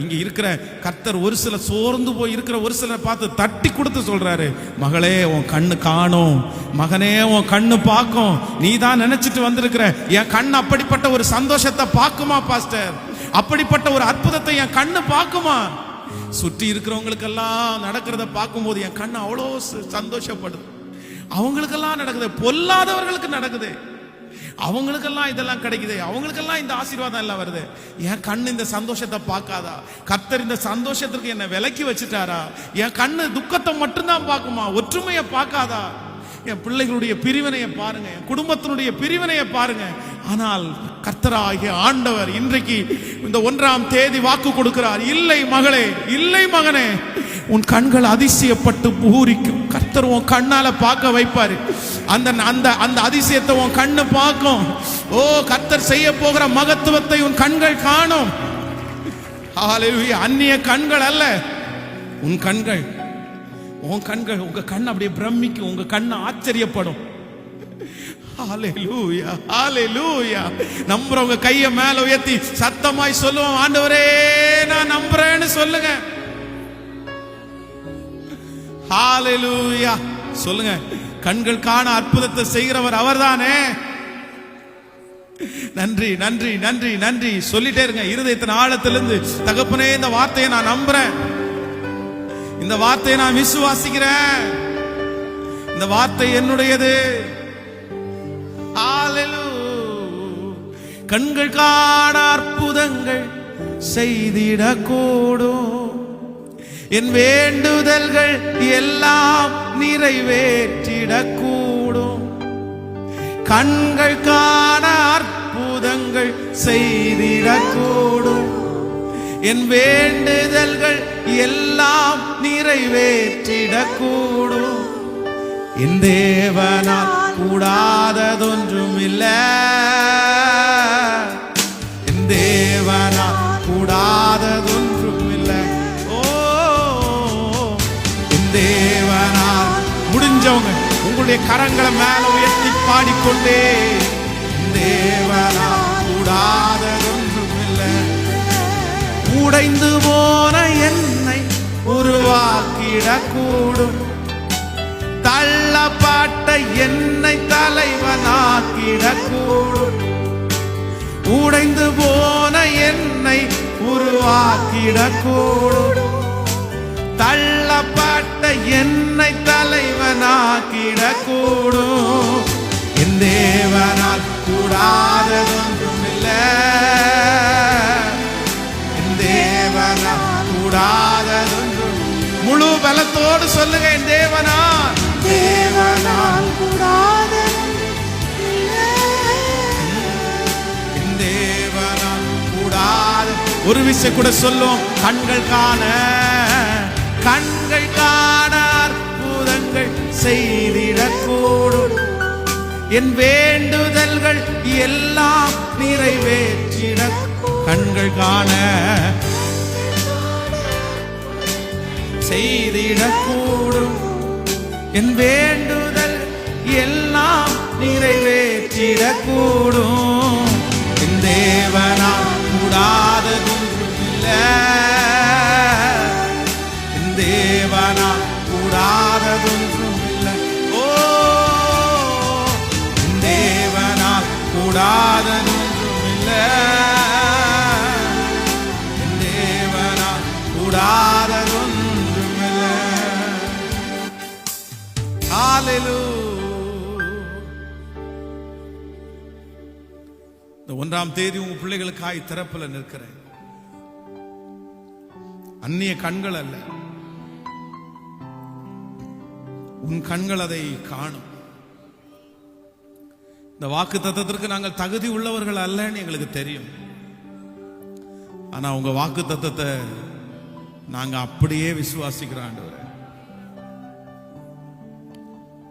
இங்க இருக்கிற கர்த்தர் ஒரு சில சோர்ந்து போய் இருக்கிற ஒரு சிலரை பார்த்து தட்டி கொடுத்து சொல்றாரு மகளே உன் கண்ணு காணும். மகனே உன் கண்ணு பார்க்கும். நீ தான் நினைச்சிட்டு வந்திருக்கிற. என் கண் அப்படிப்பட்ட ஒரு சந்தோஷத்தை பார்க்குமா பாஸ்டர்? அப்படிப்பட்ட ஒரு அற்புதத்தை என் கண்ணு பார்க்குமா? சுற்றி இருக்கிறவங்களுக்கெல்லாம் நடக்கிறத பார்க்கும்போது என் கண் அவ்வளோ சந்தோஷப்படுது. அவங்களுக்கெல்லாம் நடக்குது. பொல்லாதவர்களுக்கு நடக்குது. அவங்களுக்கெல்லாம் இதெல்லாம் கிடைக்குது. அவங்களுக்கெல்லாம் இந்த ஆசீர்வாதம் எல்லாம் வருது. என் கண்ணு இந்த சந்தோஷத்தை பார்க்காதா? கர்த்தர் இந்த சந்தோஷத்திற்கு என்னை விலக்கி வச்சுட்டாரா? என் கண்ணு துக்கத்தை மட்டும்தான் பார்க்குமா? ஒற்றுமையை பார்க்காதா? என் பிள்ளைகளுடைய பிரிவினையை பாருங்க. என் குடும்பத்தினுடைய பிரிவினையை பாருங்க. ஆனால் கர்த்தராகிய ஆண்டவர் இன்றைக்கு இந்த ஒன்றாம் தேதி வாக்கு கொடுக்கிறார். இல்லை மகளே இல்லை மகனே. உன் கண்கள் அதிசயப்பட்டு பூரிக்கும். கர்த்தர் உன் கண்ணால பார்க்க வைப்பாரு. அந்த அந்த அந்த அதிசயத்தை உன் கண்ணு பார்க்கும். ஓ கர்த்தர் செய்ய போகிற மகத்துவத்தை உன் கண்கள் காணும். அந்நிய கண்கள் அல்ல. உன் கண்கள் உன் கண்கள் உங்க கண் அப்படியே பிரமிக்கும். உங்க கண்ணு ஆச்சரியப்படும். நம்புறவங்க கைய மேல உயர்த்தி சத்தமாய் சொல்லுவோம். ஆண்டவரே நான் நம்புறேன்னு சொல்லுங்க. ஹாலெலூயா சொல்லுங்க. கண்கள் காண அற்புதத்தை செய்கிறவர் அவர்தானே? நன்றி நன்றி நன்றி நன்றி. சொல்லிட்டே இருங்க. இருதயத்தின் ஆழத்திலிருந்து தகப்பனே இந்த வார்த்தையை நான் நம்புறேன். இந்த வார்த்தையை நான் விசுவாசிக்கிறேன். இந்த வார்த்தை என்னுடையது? கண்கள் காண அற்புதங்கள் செய்திடக்கூடும். என் வேண்டுதல்கள் எல்லாம் நிறைவேற்றிடக்கூடும். கண்கள் காண அற்புதங்கள் செய்திடக்கூடும். என் வேண்டுதல்கள் எல்லாம் நிறைவேற்றிடக்கூடும். என் தேவனால் கூடாததொன்றும் இல்லை உங்களுடைய கரங்களை மேல உயர்த்தி பாடிக்கொண்டே. தேவனா தேவனால் கூடாததொன்றும் இல்லை உடைந்து போன என்னை உருவாக்கிடக்கூடும். தள்ளப்பட்ட என்னை தலைவனாக்கிடக்கூடும். உடைந்து போன என்னை உருவாக்கிடக்கூடும். தள்ளப்பட்ட என்னை தலைவனாக்கிடக்கூடும். என் தேவனால் கூடாததொன்றும் இல்லை என் தேவனால் கூடாததொன்றும். முழு பலத்தோடு சொல்லுங்க என் என் தேவனால் கூடாத ஒரு விஷயம் கூட சொல்லும் கண்கள் காண. கண்கள் காணார் பூதங்கள் செய்திடக்கூடும். என் வேண்டுதல்கள் எல்லாம் நிறைவேற்றிட கண்கள் காண செய்திடக்கூடும். என் வேண்டுதல் எல்லாம் நிறைவேற்றிடக்கூடும். என் தேவனால் கூடாததும் ஒன்றாம் தேதி உங்க பிள்ளைகளுக்காய் திறப்பில் நிற்கிறேன். அந்நிய கண்கள் அல்ல. உன் கண்கள் அதை காணும். இந்த வாக்கு தத்தத்திற்கு நாங்கள் தகுதி உள்ளவர்கள் அல்லன்னு எங்களுக்கு தெரியும். ஆனா உங்க வாக்கு தத்தத்தை நாங்க அப்படியே விசுவாசிக்கிறோம் ஆண்டவரே.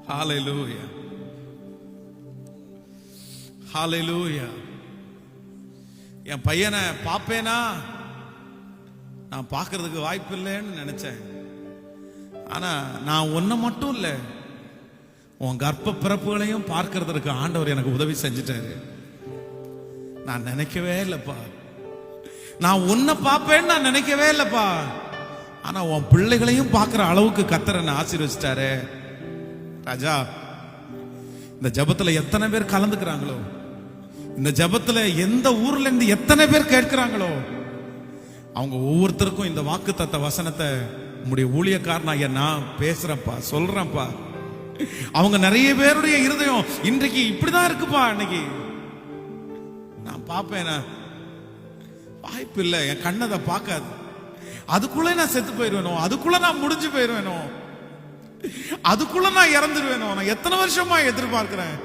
Hallelujah. Hallelujah. என் பையனை பார்ப்பேனா? நான் பார்க்கறதுக்கு வாய்ப்பு இல்லைன்னு நினைச்சேன். ஆனா நான் ஒன்ன மட்டும் இல்லை. உன் கர்ப்ப பிறப்புகளையும் பார்க்கறதற்கு ஆண்டவர் எனக்கு உதவி செஞ்சிட்டாரு. நான் நினைக்கவே இல்லைப்பா. நான் உன்னை பார்ப்பேன்னு நான் நினைக்கவே இல்லைப்பா. ஆனா உன் பிள்ளைகளையும் பார்க்குற அளவுக்கு கத்தர் என்ன ராஜா இந்த ஜபத்துல எத்தனை பேர் கலந்துக்கிறாங்களோ? இந்த ஜபத்துல எந்த ஊர்ல இருந்து எத்தனை பேர் கேட்கிறாங்களோ அவங்க ஒவ்வொருத்தருக்கும் இந்த வாக்கு தத்த வசனத்தை உங்களுடைய ஊழியக்காரனாகிய நான் பேசுறேன்ப்பா சொல்றேன்ப்பா. அவங்க நிறைய பேருடைய இருதயம் இன்றைக்கு இப்படிதான் இருக்குப்பா இன்னைக்கு நான் பார்ப்பேன் வாய்ப்பு இல்லை என் கண்ணதை பார்க்காது. அதுக்குள்ள நான் செத்து போயிருவேனோ அதுக்குள்ள நான் முடிஞ்சு போயிருவேனோ அதுக்குள்ள நான் இறந்துருவேனோ நான் எத்தனை வருஷமா எதிர்பார்க்கிறேன்.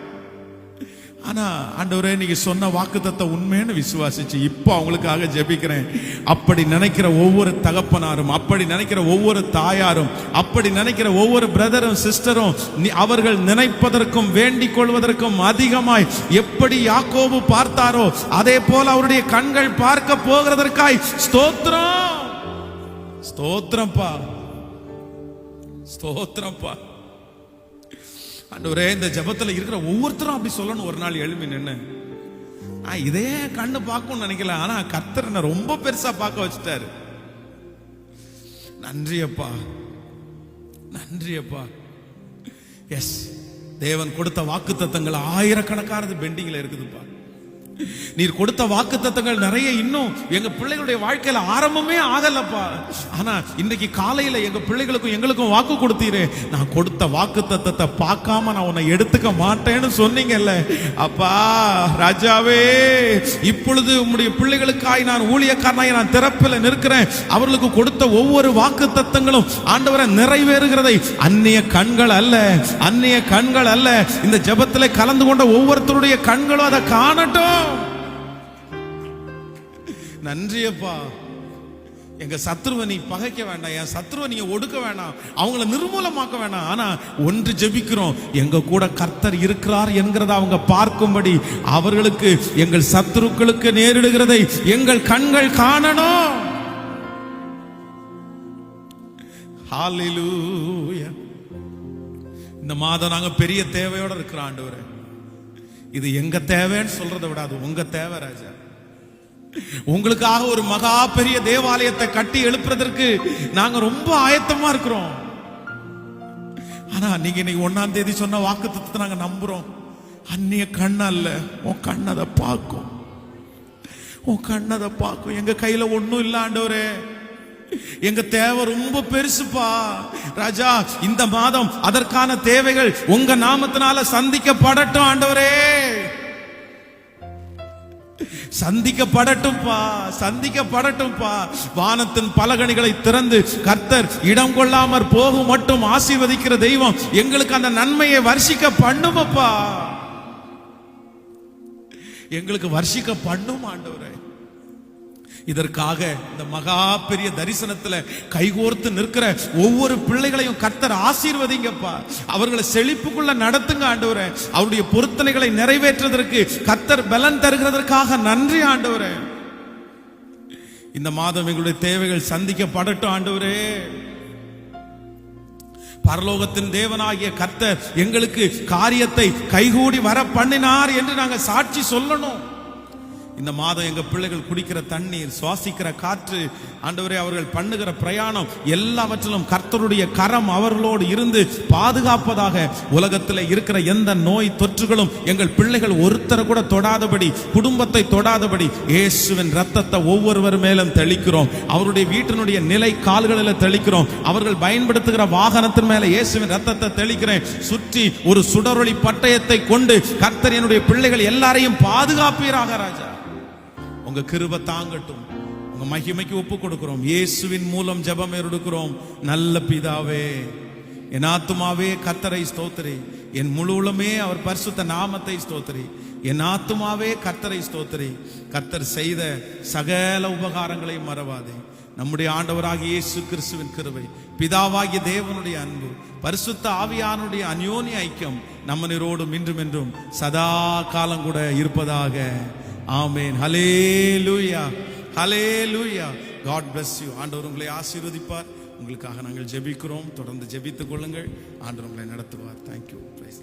ஆனா ஆண்டவரே நீங்க சொன்ன வாக்குத்தத்தை உண்மைன்னு விசுவாசிச்சு இப்போ அவங்களுக்காக ஜெபிக்கிறேன். அப்படி நினைக்கிற ஒவ்வொரு தகப்பனாரும் அப்படி நினைக்கிற ஒவ்வொரு தாயாரும் அப்படி நினைக்கிற ஒவ்வொரு பிரதரும் சிஸ்டரும் அவர்கள் நினைப்பதற்கும் வேண்டிக் கொள்வதற்கும் அதிகமாய் எப்படி யாக்கோபு பார்த்தாரோ அதே போல அவருடைய கண்கள் பார்க்க போகிறதற்காய் ஸ்தோத்திரம். ஸ்தோத்திரம்ப்பா ஸ்தோத்திரம்ப்பா ஆண்டவரே இந்த ஜபத்தில் இருக்கிற ஒவ்வொருத்தரும் அப்படி சொல்லணும். ஒரு நாள் எழுப்பி நின்று நான் இதே கண்ணு பார்க்கணும்னு நினைக்கல. ஆனா கர்த்தர் என்ன ரொம்ப பெருசா பார்க்க வச்சுட்டாரு. நன்றி அப்பா. நன்றி அப்பா. எஸ் தேவன் கொடுத்த வாக்கு தத்தங்கள் ஆயிரக்கணக்கானது பெண்டிங்ல இருக்குதுப்பா. நீர் கொடுத்த வாக்கு தத்தங்கள் நிறைய இன்னும் எங்க பிள்ளைகளுடைய வாழ்க்கையில ஆரம்பமே ஆகலப்பா. ஆனா இன்னைக்கு காலையில எங்க பிள்ளைகளுக்கும் எங்களுக்கும் வாக்கு கொடுத்தீரே. நான் கொடுத்த வாக்கு தத்தத்தை பார்க்காம நான் உன்னை எடுத்துக்க மாட்டேன்னு சொன்னீங்கல்ல. அப்பா ராஜாவே இப்பொழுது உம்முடைய பிள்ளைகளுக்காய் நான் ஊழியக்காரனாய் நான் திறப்பில் நிற்கிறேன். அவர்களுக்கு கொடுத்த ஒவ்வொரு வாக்கு தத்தங்களும் ஆண்டவரை நிறைவேறுகிறதை அந்நிய கண்கள் அல்ல. அந்நிய கண்கள் அல்ல. இந்த ஜபத்தில் கலந்து கொண்ட ஒவ்வொருத்தருடைய கண்களும் அதை காணட்டும். நன்றியப்பா. எங்க சத்ருவை நீ பகைக்க வேண்டாம் என் சத்ருவை நீங்க ஒடுக்க வேண்டாம் அவங்கள நிர்மூலமாக்க வேண்டாம். ஆனா ஒன்று ஜெபிக்கிறோம் எங்க கூட கர்த்தர் இருக்கிறார் என்கிறத அவங்க பார்க்கும்படி அவர்களுக்கு எங்கள் சத்ருக்களுக்கு நேரிடுகிறதை எங்கள் கண்கள் காணணும். இந்த மாதம் நாங்க பெரிய தேவையோட இருக்கிறோம் ஆண்டு இது எங்க தேவைன்னு சொல்றதை விடாது உங்க தேவை ராஜா. உங்களுக்காக ஒரு மகா பெரிய தேவாலயத்தை கட்டி எழுப்புறதற்கு நாங்க ரொம்ப ஆயத்தமா இருக்கிறோம். ஆனா நீங்க இன்னைக்கு ஒன்னாம் தேதி சொன்ன வாக்கு நாங்க நம்புறோம். அந்நிய கண் அல்ல உன் கண் அதை பார்க்கும். உன் கண் அதை பார்க்கும். எங்க கையில ஒன்னும் இல்லாண்டவரே எங்க தேவை ரொம்ப பெருசுப்பா. ராஜா இந்த மாதம் அதற்கான தேவைகள் உங்க நாமத்தினால சந்திக்கப்படட்டும் ஆண்டவரே. சந்திக்கப்படட்டும்பா சந்திக்கப்படட்டும்பா. வானத்தின் பலகணிகளை திறந்து கர்த்தர் இடம் கொள்ளாமற் போகும் மட்டும் ஆசீர்வதிக்கிற தெய்வம் எங்களுக்கு அந்த நன்மையை வர்ஷிக்க பண்ணுமப்பா. எங்களுக்கு வர்ஷிக்க பண்ணும் ஆண்டவரே. இதற்காக இந்த மகா பெரிய தரிசனத்துல கைகோர்த்து நிற்கிற ஒவ்வொரு பிள்ளைகளையும் கர்த்தர் ஆசீர்வதிங்கப்பா. அவர்களை செழிப்புக்குள்ள நடத்துங்க ஆண்டவரே. அவருடைய பொருத்தனைகளை நிறைவேற்றுவதற்கு கர்த்தர் பலன் தருகிறதற்காக நன்றி ஆண்டவரே. இந்த மாதம் எங்களுடைய தேவைகள் சந்திக்கப்படட்டும் ஆண்டவரே. பரலோகத்தின் தேவனாகிய கர்த்தர் எங்களுக்கு காரியத்தை கைகூடி வர பண்ணினார் என்று நாங்க சாட்சி சொல்லணும். இந்த மாதம் எங்க பிள்ளைகள் குடிக்கிற தண்ணீர் சுவாசிக்கிற காற்று ஆண்டவரே அவர்கள் பண்ணுகிற பிரயாணம் எல்லாவற்றிலும் கர்த்தருடைய கரம் அவர்களோடு இருந்து பாதுகாப்பதாக உலகத்தில் இருக்கிற எந்த நோய் தொற்றுகளும் எங்கள் பிள்ளைகள் ஒருத்தரை கூட தொடாதபடி குடும்பத்தை தொடாதபடி இயேசுவின் ரத்தத்தை ஒவ்வொருவர் மேலும் தெளிக்கிறோம். அவருடைய வீட்டினுடைய நிலை கால்களில் தெளிக்கிறோம். அவர்கள் பயன்படுத்துகிற வாகனத்தின் மேல இயேசுவின் ரத்தத்தை தெளிக்கிறேன். சுற்றி ஒரு சுடரொளி பட்டயத்தை கொண்டு கர்த்தர் என்னுடைய பிள்ளைகள் எல்லாரையும் பாதுகாப்பீராக ராஜா. உங்க கிருப தாங்கட்டும். உங்க மகிமைக்கு ஒப்பு கொடுக்கிறோம் இயேசுவின் மூலம் ஜெபம் எடுக்கிறோம் நல்ல பிதாவே என் ஆத்துமாவே கத்தரை ஸ்தோத்திரி. என் முழு உளமே அவர் பரிசுத்த நாமத்தை ஸ்தோத்திரி. என் ஆத்துமாவே கத்தரை ஸ்தோத்திரி. கத்தர் செய்த சகல உபகாரங்களையும் மறவாதே. நம்முடைய ஆண்டவராகிய இயேசு கிறிஸ்துவின் கிருவை பிதாவாகிய தேவனுடைய அன்பு பரிசுத்த ஆவியானுடைய அந்யோன்ய ஐக்கியம் நம்மனரோடும் இன்றும் என்றும் சதா காலம் கூட இருப்பதாக ஆமேன். ஹலே லூயா ஹலே லூயா காட் பிளஸ் யூ ஆண்டவர் உங்களை ஆசீர்வதிப்பார். உங்களுக்காக நாங்கள் ஜெபிக்கிறோம். தொடர்ந்து ஜெபித்துக் கொள்ளுங்கள். ஆண்டவர் உங்களை நடத்துவார். Thank you price